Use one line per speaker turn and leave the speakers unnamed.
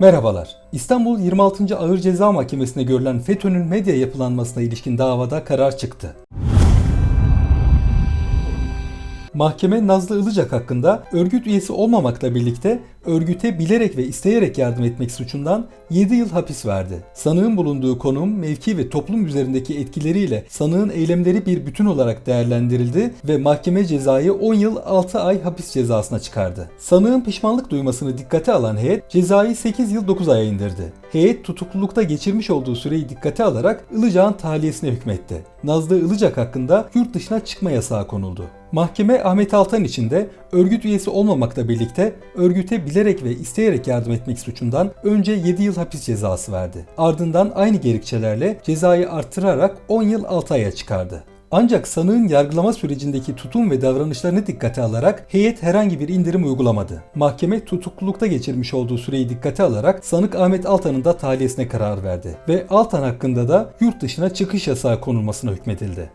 Merhabalar. İstanbul 26. Ağır Ceza Mahkemesi'nde görülen FETÖ'nün medya yapılanmasına ilişkin davada karar çıktı. Mahkeme Nazlı Ilıcak hakkında örgüt üyesi olmamakla birlikte örgüte bilerek ve isteyerek yardım etmek suçundan 7 yıl hapis verdi. Sanığın bulunduğu konum, mevki ve toplum üzerindeki etkileriyle sanığın eylemleri bir bütün olarak değerlendirildi ve mahkeme cezayı 10 yıl 6 ay hapis cezasına çıkardı. Sanığın pişmanlık duymasını dikkate alan heyet cezayı 8 yıl 9 aya indirdi. Heyet tutuklulukta geçirmiş olduğu süreyi dikkate alarak Ilıcak'ın tahliyesine hükmetti. Nazlı Ilıcak hakkında yurt dışına çıkma yasağı konuldu. Mahkeme Ahmet Altan için de örgüt üyesi olmamakla birlikte örgüte bilerek ve isteyerek yardım etmek suçundan önce 7 yıl hapis cezası verdi. Ardından aynı gerekçelerle cezayı artırarak 10 yıl 6 aya çıkardı. Ancak sanığın yargılama sürecindeki tutum ve davranışlarını dikkate alarak heyet herhangi bir indirim uygulamadı. Mahkeme tutuklulukta geçirmiş olduğu süreyi dikkate alarak sanık Ahmet Altan'ın da tahliyesine karar verdi ve Altan hakkında da yurt dışına çıkış yasağı konulmasına hükmedildi.